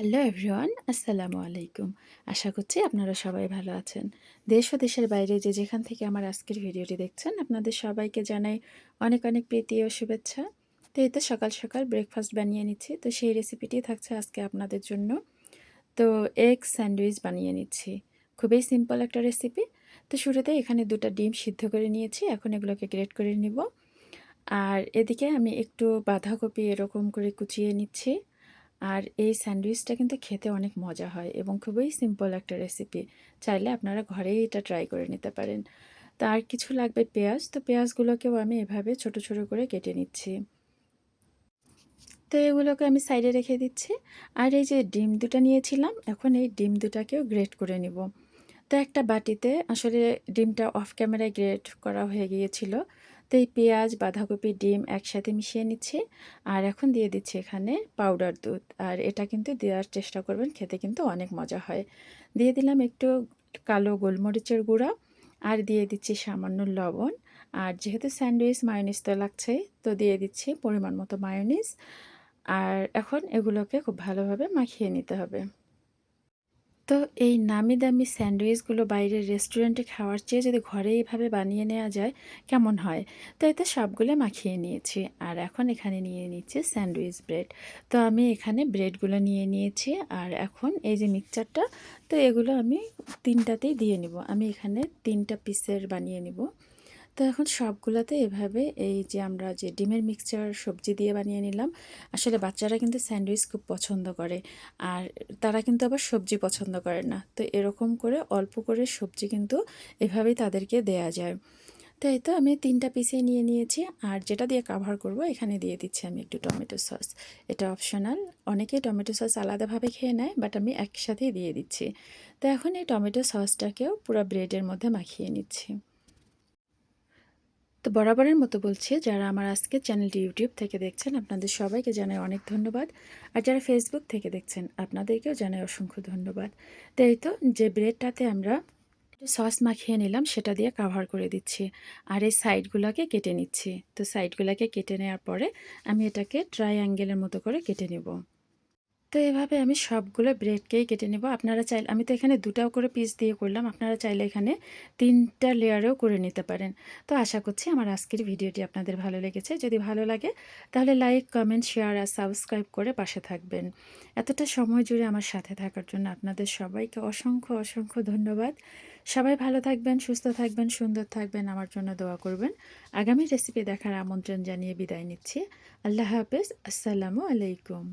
Hello everyone, আসসালামু আলাইকুম। আশা করছি আপনারা সবাই ভালো আছেন। দেশ ও দেশের বাইরে যে যেখান থেকে আমার আজকের ভিডিওটি দেখছেন, আপনাদের সবাইকে জানাই অনেক অনেক প্রীতি ও শুভেচ্ছা। তো এই তো সকাল সকাল ব্রেকফাস্ট বানিয়ে নিচ্ছি। তো সেই রেসিপিটি থাকছে আজকে আপনাদের জন্য। তো এগ স্যান্ডউইচ বানিয়ে নিচ্ছি। খুবই সিম্পল একটা রেসিপি তো শুরুতে এখানে দুটো ডিম সিদ্ধ করে নিয়েছি। এখন এগুলোকে গ্রেট করে নিব। আর এদিকে আমি একটু বাঁধাকপি এরকম করে কুচিয়ে নিচ্ছি। আর এই স্যান্ডউইচটা কিন্তু খেতে অনেক মজা হয় এবং খুবই সিম্পল একটা রেসিপি চাইলে আপনারা ঘরেই এটা ট্রাই করে নিতে পারেন। তো আর কিছু লাগবে পেঁয়াজ? তো পেঁয়াজগুলোকেও আমি এভাবে ছোট ছোট করে কেটে নিচ্ছি। তো এগুলোকে আমি সাইডে রেখে দিচ্ছি। আর এই যে ডিম দুটা নিয়েছিলাম, এখন এই ডিম দুটাকেও গ্রেট করে নিব। তো একটা বাটিতে আসলে ডিমটা অফ ক্যামেরায় গ্রেট করা হয়ে গিয়েছিল। তো এই পেঁয়াজ, বাঁধাকপি, ডিম একসাথে মিশিয়ে নিচ্ছি। আর এখন দিয়ে দিচ্ছি এখানে পাউডার দুধ। আর এটা কিন্তু দেওয়ার চেষ্টা করবেন, খেতে কিন্তু অনেক মজা হয়। দিয়ে দিলাম একটু কালো গোলমরিচের গুঁড়া। আর দিয়ে দিচ্ছি সামান্য লবণ। আর যেহেতু স্যান্ডউইচ, মায়োনিজ তো লাগছেই, তো দিয়ে দিচ্ছি পরিমাণ মতো মায়োনিজ। আর এখন এগুলোকে খুব ভালোভাবে মাখিয়ে নিতে হবে। তো এই নামি দামি স্যান্ডউইচগুলো বাইরের রেস্টুরেন্টে খাওয়ার চেয়ে যদি ঘরে এইভাবে বানিয়ে নেওয়া যায়, কেমন হয়? তো এতে সবগুলো মাখিয়ে নিয়েছি। আর এখন এখানে নিয়ে নিচ্ছি স্যান্ডউইচ ব্রেড। তো আমি এখানে ব্রেডগুলো নিয়ে নিয়েছি। আর এখন এই যে মিক্সচারটা, তো এগুলো আমি তিনটাতেই দিয়ে নিব। আমি এখানে তিনটা পিসের বানিয়ে নিব। তো এখন সবগুলোতে এভাবে এই যে আমরা যে ডিমের মিক্সচার সবজি দিয়ে বানিয়ে নিলাম, আসলে বাচ্চারা কিন্তু স্যান্ডউইচ খুব পছন্দ করে আর তারা কিন্তু আবার সবজি পছন্দ করে না। তো এরকম করে অল্প করে সবজি কিন্তু এভাবেই তাদেরকে দেয়া যায়। তাই তো আমি তিনটা পিসে নিয়ে নিয়েছি আর যেটা দিয়ে কাভার করব এখানে দিয়ে দিচ্ছি আমি একটু টমেটো সস এটা অপশনাল অনেকে টমেটো সস আলাদাভাবে খেয়ে নেয় বাট আমি একসাথেই দিয়ে দিচ্ছি। তো এখন এই টমেটো সসটাকেও পুরো ব্রেডের মধ্যে মাখিয়ে নিচ্ছি। তো বরাবরের মতো বলছি, যারা আমার আজকে চ্যানেলটি ইউটিউব থেকে দেখছেন, আপনাদের সবাইকে জানাই অনেক ধন্যবাদ। আর যারা ফেসবুক থেকে দেখছেন, আপনাদেরকেও জানাই অসংখ্য ধন্যবাদ। তো এই তো, যে ব্রেডটাতে আমরা সস মাখিয়ে নিলাম, সেটা দিয়ে কাভার করে দিচ্ছি। আর এই সাইডগুলোকে কেটে নিচ্ছি। তো সাইডগুলোকে কেটে নেওয়ার পরে আমি এটাকে ট্রাই অ্যাঙ্গেলের মতো করে কেটে নেব। তো এভাবে আমি সবগুলো ব্রেডকেই কেটে নেব। আপনারা চাইলে, আমি তো এখানে দুটাও করে পিস দিয়ে করলাম। আপনারা চাইলে এখানে তিনটা লেয়ারেও করে নিতে পারেন। তো আশা করছি আমার আজকের ভিডিওটি আপনাদের ভালো লেগেছে। যদি ভালো লাগে, তাহলে লাইক কমেন্ট শেয়ার আর সাবস্ক্রাইব করে পাশে থাকবেন। এতটা সময় জুড়ে আমার সাথে থাকার জন্য আপনাদের সবাইকে অসংখ্য অসংখ্য ধন্যবাদ। সবাই ভালো থাকবেন, সুস্থ থাকবেন, সুন্দর থাকবেন, আমার জন্য দোয়া করবেন। আগামী রেসিপি দেখার আমন্ত্রণ জানিয়ে বিদায় নিচ্ছি। আল্লাহ হাফেজ। আসসালামু আলাইকুম।